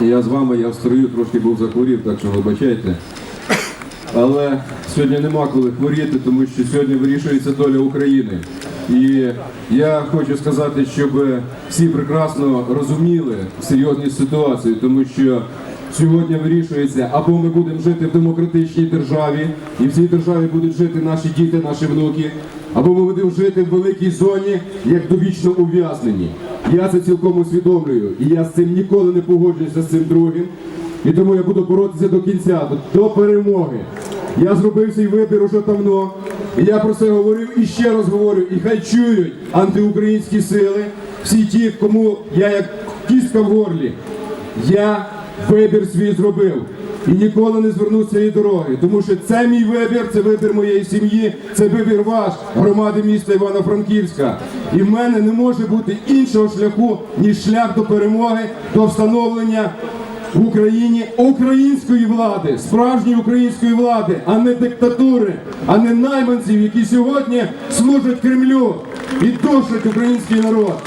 Я з вами, я в строю трошки був захворів, так що вибачайте. Але сьогодні нема коли хворіти, тому що сьогодні вирішується доля України. І я хочу сказати, щоб всі прекрасно розуміли серйозність ситуації, тому що сьогодні вирішується, або ми будемо жити в демократичній державі, і в цій державі будуть жити наші діти, наші внуки, або ми будемо жити в великій зоні, як довічно ув'язнені. Я це цілком усвідомлюю, і я з цим ніколи не погоджуюся з цим другим. І тому я буду боротися до кінця, до, перемоги. Я зробив свій вибір уже давно. І я про це говорив і ще раз говорю. І хай чують антиукраїнські сили, всі ті, кому я як кістка в горлі. Я вибір свій зробив. І ніколи не звернусь цієї дороги, тому що це мій вибір, це вибір моєї сім'ї, це вибір ваш, громади міста Івано-Франківська. І в мене не може бути іншого шляху, ніж шлях до перемоги, до встановлення в Україні української влади, справжньої української влади, а не диктатури, а не найманців, які сьогодні служать Кремлю і душать український народ.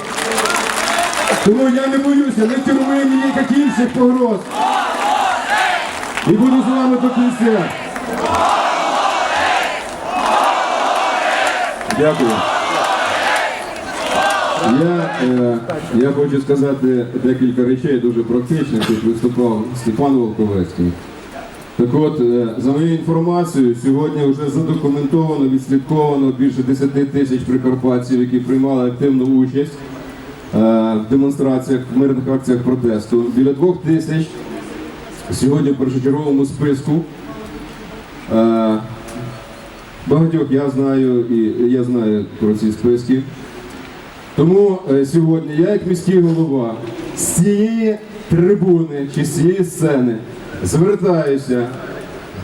Тому я не боюся ні тюрми, ні ніяких інших погроз. І буду з вами до кінця. Дякую. Я, е, я хочу сказати декілька речей дуже практичних. Тут виступав Степан Волковецький. Так от, е, за моєю інформацією, сьогодні вже задокументовано, відслідковано більше 10 тисяч прикарпатців, які приймали активну участь е, в демонстраціях, в мирних акціях протесту. Біля двох тисяч сьогодні в першочерговому списку. Е, Багатьох я знаю і я знаю про ці списки. Тому е, сьогодні я, як міський голова, з цієї трибуни чи з цієї сцени звертаюся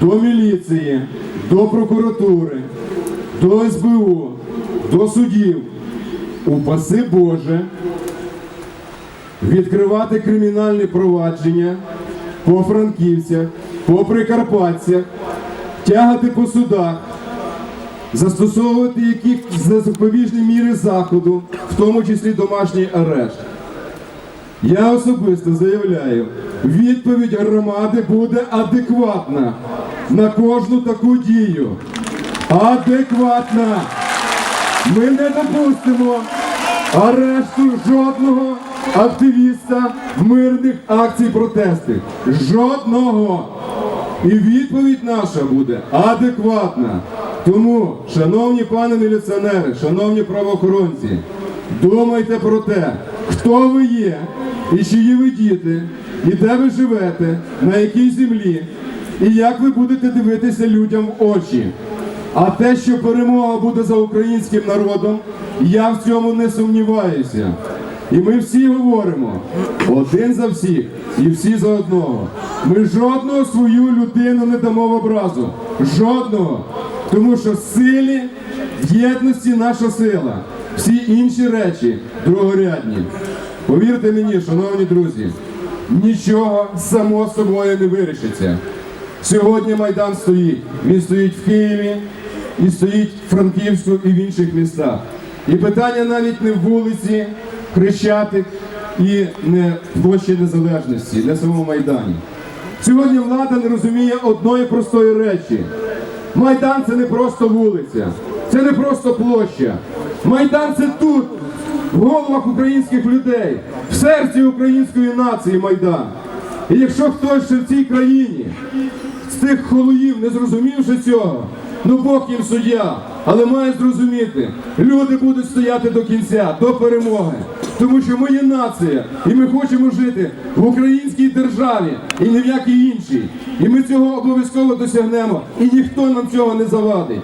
до міліції, до прокуратури, до СБУ, до судів. Упаси Боже, відкривати кримінальні провадження по франківцях, по прикарпатцях, тягати по судах застосовувати якісь запобіжні міри заходу, в тому числі домашній арешт. Я особисто заявляю, відповідь громади буде адекватна на кожну таку дію. Адекватна. Ми не допустимо арешту жодного активіста мирних акцій протесту. Жодного. І відповідь наша буде адекватна. Тому, шановні пани міліціонери, шановні правоохоронці, думайте про те, хто ви є, і чиї ви діти, і де ви живете, на якій землі, і як ви будете дивитися людям в очі. А те, що перемога буде за українським народом, я в цьому не сумніваюся. І ми всі говоримо один за всіх і всі за одного. Ми жодного свою людину не дамо в образу. Жодного. Тому що силі в єдності наша сила. Всі інші речі другорядні. Повірте мені, шановні друзі, нічого само собою не вирішиться. Сьогодні Майдан стоїть. Він стоїть в Києві і стоїть в Франківську і в інших містах. І питання навіть не в вулиці, Хрещатик і не площі Незалежності для самого Майдані. Сьогодні влада не розуміє одної простої речі. Майдан це не просто вулиця, це не просто площа. Майдан це тут, в головах українських людей, в серці української нації Майдан. І якщо хтось ще в цій країні з тих холоїв, не зрозумівши цього, ну Бог їм суддя, але має зрозуміти, люди будуть стояти до кінця, до перемоги. Тому що ми є нація, і ми хочемо жити в українській державі і ні в якій іншій. І ми цього обов'язково досягнемо, і ніхто нам цього не завадить.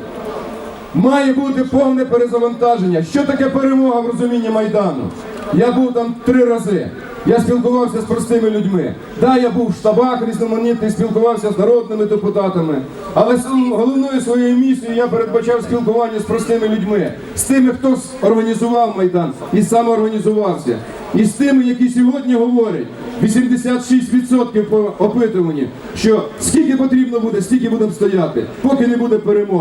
Має бути повне перезавантаження. Що таке перемога в розумінні Майдану? Я був там три рази. Я спілкувався з простими людьми. Да, я був в штабах різноманітних, спілкувався з народними депутатами. Але головною своєю місією я передбачав спілкування з простими людьми, з тими, хто організував Майдан і самоорганізувався. І з тими, які сьогодні говорять, 86% по опитуванні, що скільки потрібно буде, стільки будемо стояти, поки не буде перемоги.